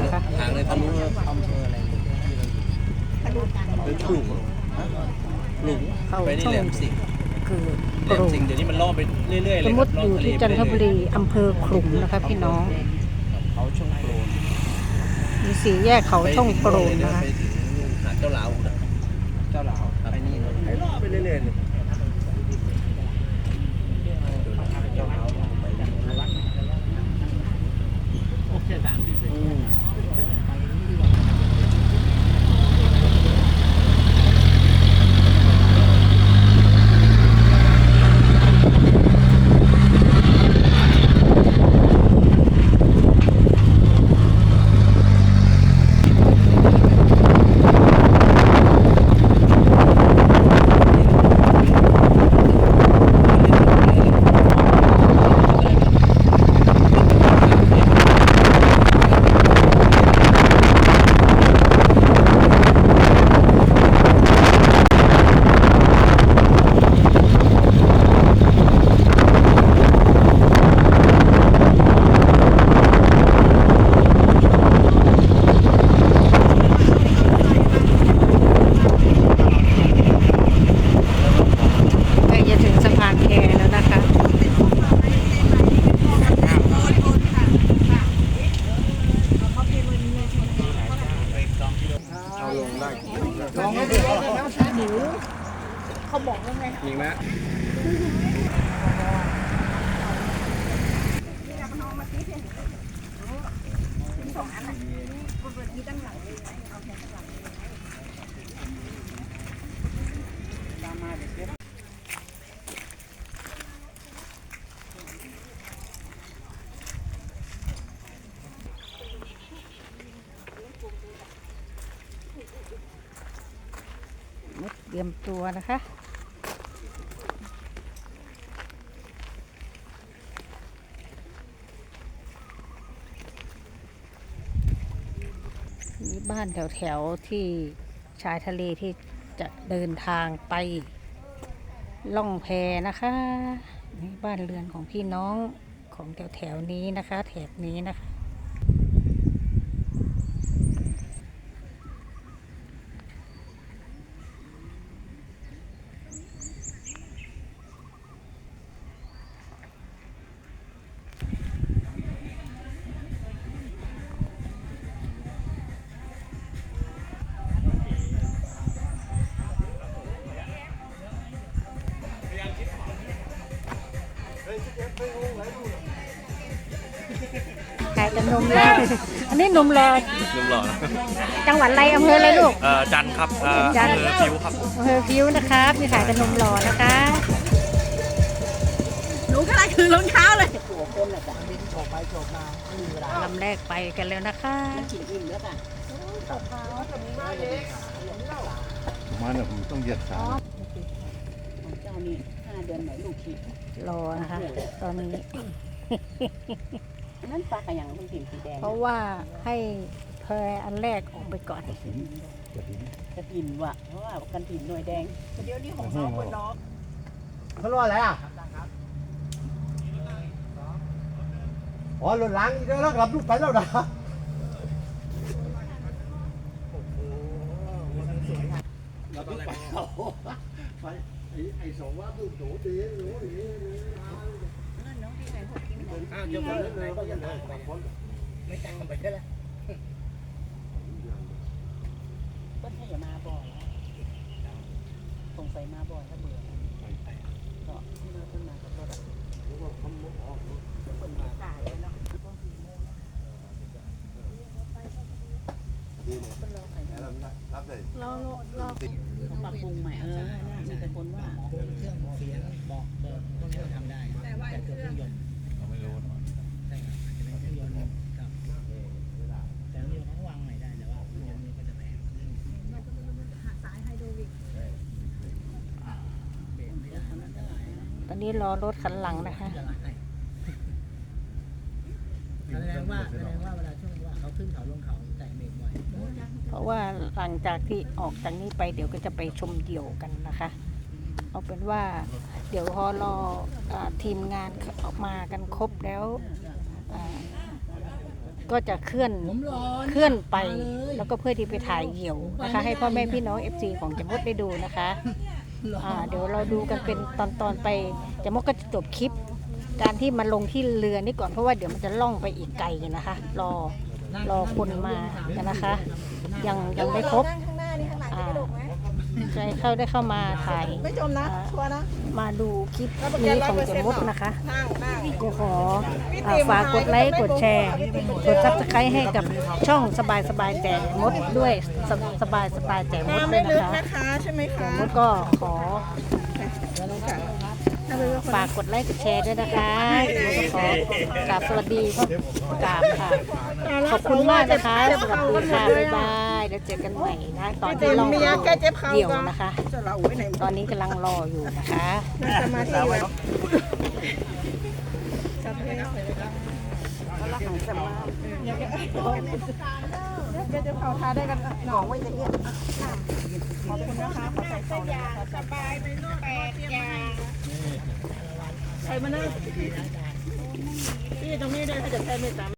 นะคะทางในทะลุอำเภออะไรเราอยู่เป็นขลุงหลุงเข้าไปนี่ช่องแหลมสิงคือแหลมสิงเดี๋ยวนี้มันล่อไปเรื่อยๆเลสมมติอยู่ที่จันทบุรีอำเภอขลุงนะคะพี่น้องเขาช่องโกรนมีสีแยกเขาช่องกรูนนะคะไปถึงหาเจ้าหลาวนะเจ้าหลาวไปนี่เลยไปล่อไปเรื่อยๆเลย เจ้าหลาวไปอืม ใกล้จะถึงสะพานแคแล้วนะคะ เอาลงได้ ลองให้ดูแล้วใช้หมูเขาบอกว่าไงมีไหมมาเต รียมตัวนะคะ นี่บ้านแถวๆที่ชายทะเลที่จะเดินทางไปล่องแพนะคะนี่บ้านเรือนของพี่น้องของแถวๆนี้นะคะ แถบนี้นะคะ นมรออันนี้นมรอลืมหล่อนะจังหวัดอะไรอำเภออะไรลูก เอ่อจันทร์ครับเอ่อจันทร์ อำเภอฟิวครับ อำเภอพิ้วนะครับมีขายแต่นมรอนะคะหนูก็ได้คือรองเท้าเลยตัวคนแหละจากดินโฉบไปโฉบมาไม่มีเวลาลำแรกไปกันแล้วนะคะกินอิ่มแล้วค่ะมาเนี่ยผมต้องเหยียดขาของเจ้านี่ห้าเดือนไหนลูกขีดรอนะคะ ตอนนี้อั นนั้นปลากระยังมันสีสีแดงเพราะว่าให้แพรอันแรกออกไปก่อนกระถินว่ะเพราะว่ากันถินหน่วยแดงเดี๋ยวนี้ของน้องบนน้องเขารออะไรอะอ๋อรถล้างอีกแล้วกลับลูกไปแล้วนะไปไอ้ไอ้สองว่าดูโถดีหนูดีอ้าวเดี๋ยว ไปไหนก็ยังได้ไม่จังไปได้แล้วก็แค่อย่ามาบ่อยสงสัยมาบ่อยถ้าเบื่อก็ที่เราขึ้นมาก็แบบคนมาตายแล้วเนาะรับเลยราเราเขาปรับปรุงใหม่เออมีแต่คนว่าเครื่องเสียงบอกเบอร์พวกนี้ทำได้แต่ว่าเครื่องยนต์ เราไม่รู้นะ ใช่ครับจะเป็นเครื่องยนต์กับแต่เครื่องยนต์เขาวางใหม่ได้แต่ว่าเครื่องยนต์นี้ก็จะแพงเบรกไม่ได้อันตรายนะตอนนี้รอรถคันหลังนะคะอันตรายแสดงว่าแสดงว่าเวลาช่วงว่าเขาขึ้นเขาลงเขาแตะเบรกบ่อยเพราะว่าหลังจากที่ออกจากนี้ไปเดี๋ยวก็จะไปชมเดี่ยวกันนะคะอเอาเป็นว่า เดี๋ยวพอรออ่าทีมงานออกมากันครบแล้วอ่า ก็จะเคลื่อนผมรอเคลื่อนไป แล้วก็เพื่อที่ไปถ่ายเหี่ยวนะคะ ให้พ่อแม่พี่น้อง FC ของจมดได้ดูนะคะอ่าเดี๋ยวเราดูกันเป็นตอนตอนๆไปจมดก็จะจบคลิป การที่มาลงที่เรือนี่ก่อนเพราะว่าเดี๋ยวมันจะล่องไปอีกไกลนะคะ รอรอคนมากันนะคะ ยังยังไม่ครบนั่งข้า งหน้านี่ข้างหลังจะกระดกไหมใครเข้าได้เข้ามาถ่ายไม่จมนะชัวร์นะ มาดูคลิปนี้ของจมดนะคะนั่งนั่งก็ขออาฝากกดไลค์กดแชร์ กดซับสไครต์ให้กับช่องสบายสบายแจกมดด้วยสบสบายสบายแจกมดน้ำด้ไม่วยลึนะกคะนะคะใช่ไหมแจคะกมดก็ขอ ฝากกดไลค์กดแชร์ด้วยนะคะขอกราบสวัสดีพ่อกราบค่ะ ขอบคุณมากนะคะสวัสดีค่ะบ๊ายบายเดี๋ยวเจอกันใหม่นะตอนที่ลองมียาแก้เจ็บเข่าเดี่ยวนะคะ ตอนนี้กำลังรออยู่นะคะสมาธิ ล้วจับให้หน่อยเลยครับเอาละหันสมาอยวจะเผาทาได้กันหนองไว้จะเอียดขอบคุณนะคะขอใส่ซองนะคะสบายไปโน่นแปดอย่างใครมานั่งพี่ตรงนี้ได้ถ้าจะใช้ไม่ตาม